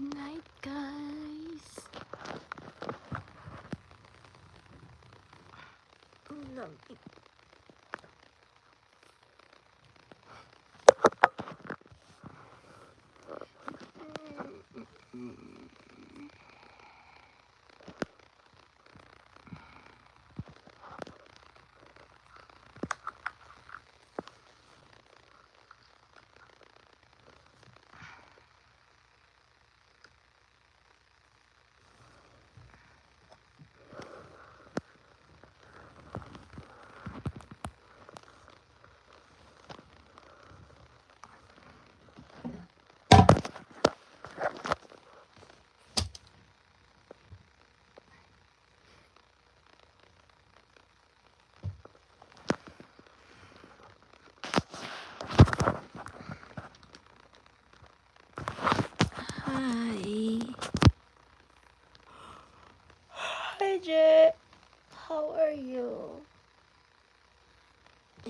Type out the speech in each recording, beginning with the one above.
Good night, guys. Ang lamig.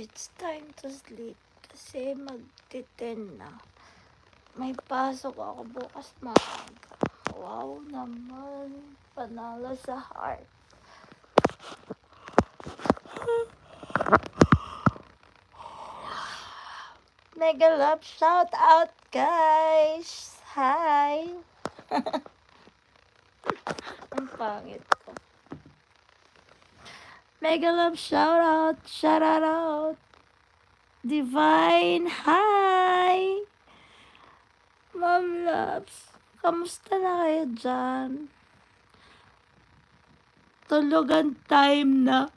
It's time to sleep kasi magtiten na. May pasok ako bukas maaga. Wow naman. Panalo sa heart. Mega love shout out guys. Hi. Ang pangit. Mega love shout out. Shout out. Divine. Hi. Mom loves. Kamusta na kayo dyan? Tulugan time na.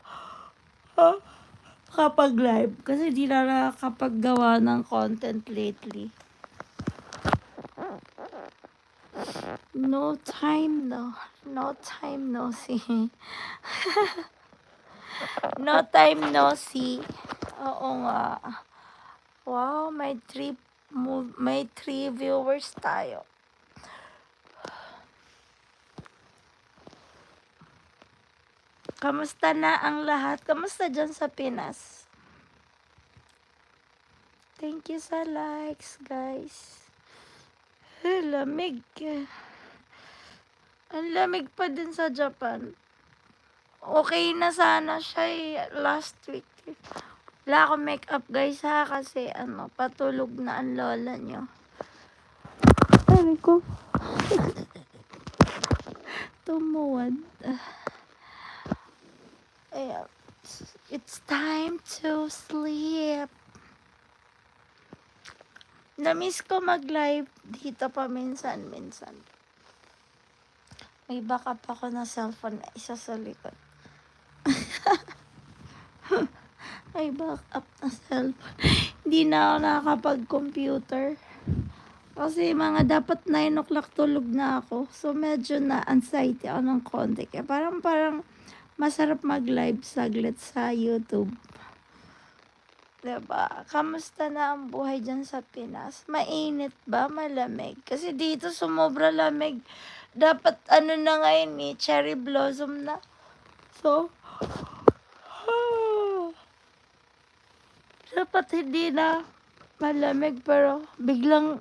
Huh? kapag live kasi di na nakakapaggawa ng content lately. No time, no. No time, no see. No time, no see. Oo nga. Wow, may three, may three viewers tayo. Kamusta na ang lahat? Kamusta dyan sa Pinas? Thank you sa likes, guys. Lamig. Ang lamig pa din sa Japan. Okay na sana siya eh, last week. Wala akong makeup guys ha kasi ano, patulog na ang lola nyo. Sabi ko. Tumuwad. Ayan. It's time to sleep. Namiss ko mag-live dito pa minsan-minsan. May backup ako na cellphone isa sa likod. May backup na cellphone. Hindi na ako nakakapag-computer. Kasi mga dapat 9 o'clock tulog na ako. So medyo na anxiety ako ng konti. Kaya parang parang masarap mag-live saglit sa YouTube. 'Di ba? Kamusta na ang buhay dyan sa Pinas? Mainit ba? Malamig? Kasi dito sumobra lamig. Dapat ano na ngayon eh, cherry blossom na. So, dapat hindi na malamig pero biglang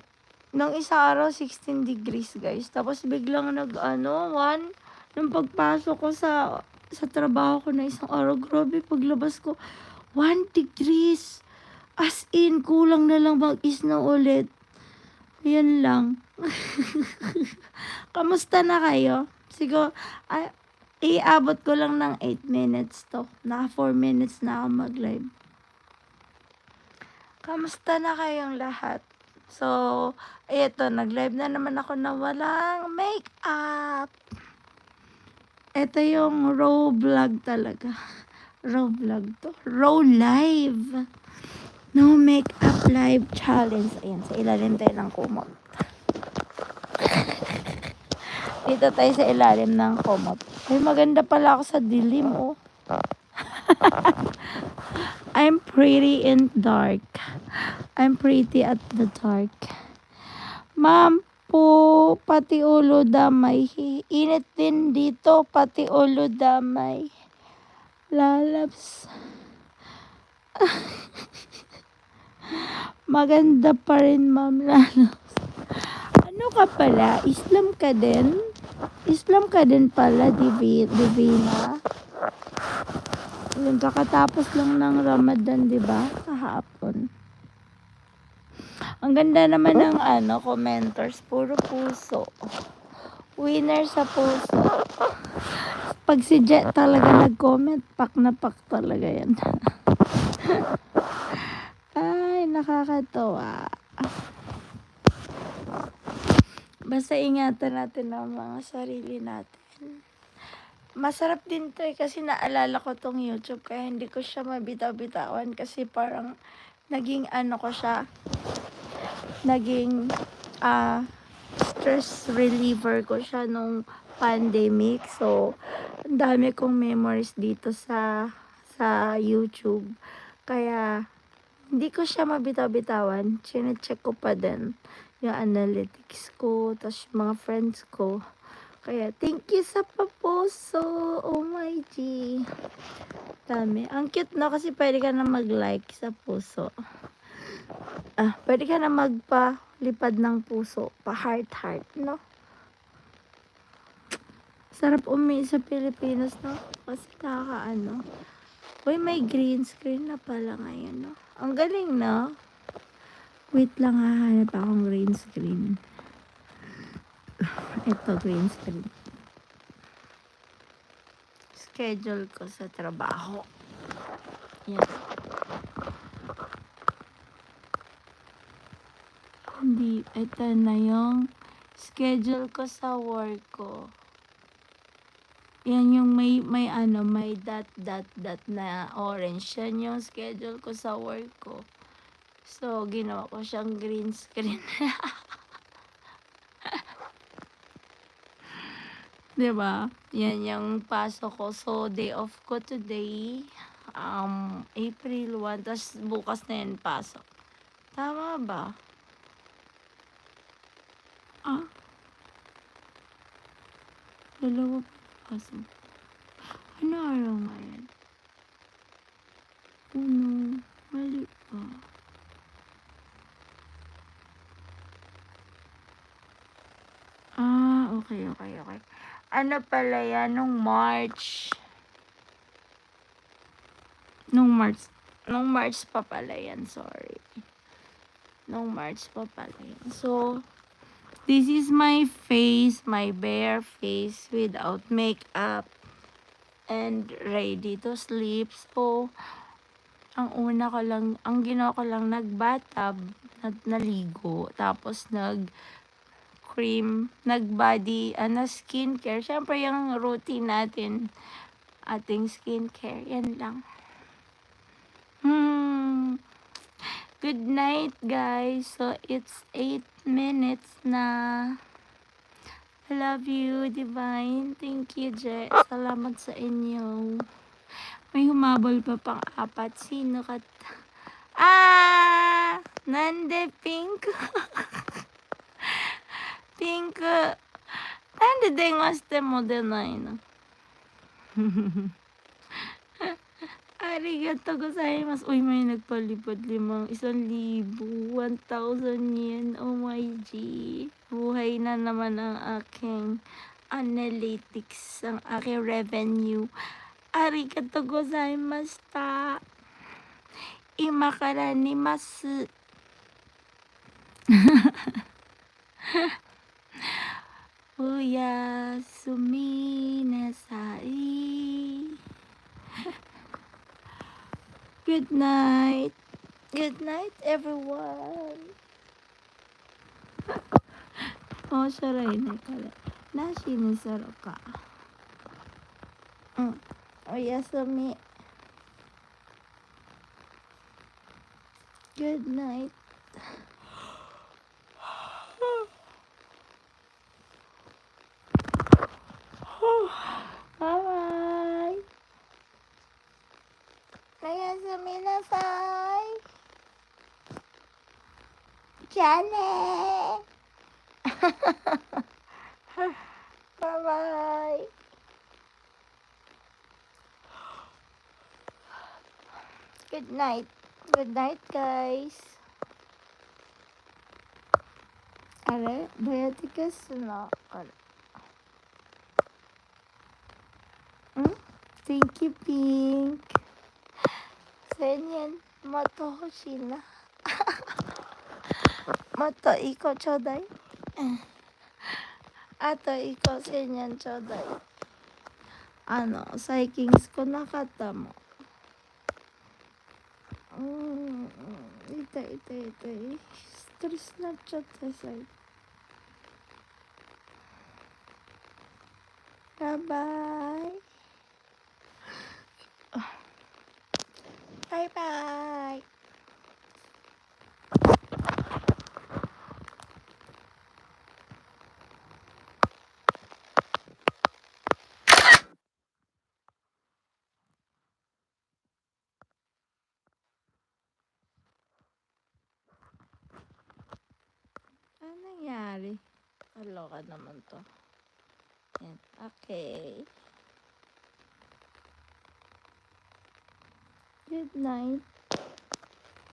nung isang araw 16 degrees guys. Tapos biglang nag ano, one nung pagpasok ko sa sa trabaho ko na isang araw, grabe paglabas ko 1 degrees. As in, kulang na lang mag-snow ulit. Yan lang. Kamusta na kayo? Siguro, ay, iabot ko lang ng 8 minutes to. Naka 4 minutes na ako mag-live. Kamusta na kayong lahat? So, eto, nag-live na naman ako na walang make-up. Ito yung raw vlog talaga. Raw vlog to. Raw live. No make-up live challenge. Ayan, sa ilalim tayo ng kumot. Dito tayo sa ilalim ng kumot. Ay, maganda pala ako sa dilim, oh. I'm pretty in dark. I'm pretty at the dark. Ma'am po, pati ulo damay. Init din dito, pati ulo damay. Lalabs. Maganda pa rin, ma'am Lalabs. Ano ka pala? Islam ka din? Islam ka din pala, Divi, Divina. Yung kakatapos lang ng Ramadan, di ba? Kahapon. Ang ganda naman ng ano, commenters. Puro puso. Winner sa puso. Pag si Jet talaga nag-comment, pak na pak talaga yan. Ay, nakakatawa. Basta ingatan natin ang mga sarili natin. Masarap din to eh kasi naalala ko tong YouTube kaya hindi ko siya mabitaw-bitawan kasi parang naging ano ko siya naging ah stress reliever ko siya nung pandemic. So dami kong memories dito sa sa YouTube. Kaya hindi ko siya mabitaw-bitawan. Chine-check ko pa din yung analytics ko tapos mga friends ko kaya, thank you sa papuso. Oh my G. Dami. Ang cute no kasi pwede ka na mag-like sa puso. Ah, pwede ka na magpa-lipad ng puso. Pa-heart-heart, no? Sarap umi sa Pilipinas, no? Kasi nakakaano. Uy, may green screen na pala ngayon, no? Ang galing, no? Wait lang, hahanap akong green screen. Ito, green screen. Schedule ko sa trabaho. Yan. Hindi, ito na yung schedule ko sa work ko. Yan yung may, may ano, may dot, dot, dot na orange. Yan yung schedule ko sa work ko. So, ginawa ko siyang green screen. 'Di ba? Yan yung pasok ko. So, day off ko today. Um, April 1. Tapos, bukas na yan pasok. Tama ba? Ah? Dalawa pa pasok. Ano araw nga yan? Uno. Mali pa. Ah, okay, okay, okay. Ano pala yan? Nung March. Nung March. Nung March pa pala yan. Sorry. Nung March pa pala yan. So, this is my face. My bare face without makeup. And ready to sleep. So, ang una ko lang, ang ginawa ko lang, nagbatab, nag- naligo, tapos nag cream, nag-body, ano, skincare. Siyempre, yung routine natin, ating skincare. Yan lang. Hmm. Good night, guys. So, it's 8 minutes na. Love you, Divine. Thank you, Je. Salamat sa inyo. May humabol pa pang apat. Sino kat... Ah! Nande Pink. Pink. なんで電話しても出ないのありがとうございます。Uy, may nagpalipad limang isang libo. 1,000 yen. Oh my G. Buhay na naman ang aking analytics, ang aking revenue. Arigato gozaimashita. Ima kara nimasu. O yasumi nasai. Good night. Good night, everyone. oh, saray na pala. Nashi ni Saro ka. Mm. O yasumi. Good night. Jane. bye bye. Good night. Good night, guys. あれバイオティクスのあれん Thank you, Pink. 1000円もっと欲しいな。 もっと1個ちょうだい。うんあと1個1000円ちょうだい。あの、最近少なかったもん。うん、痛い痛い痛い。ストレスになっちゃったさ。バイバイ。バイバイ。Ano nangyari? Kaloka naman to. Yan. Okay. Good night.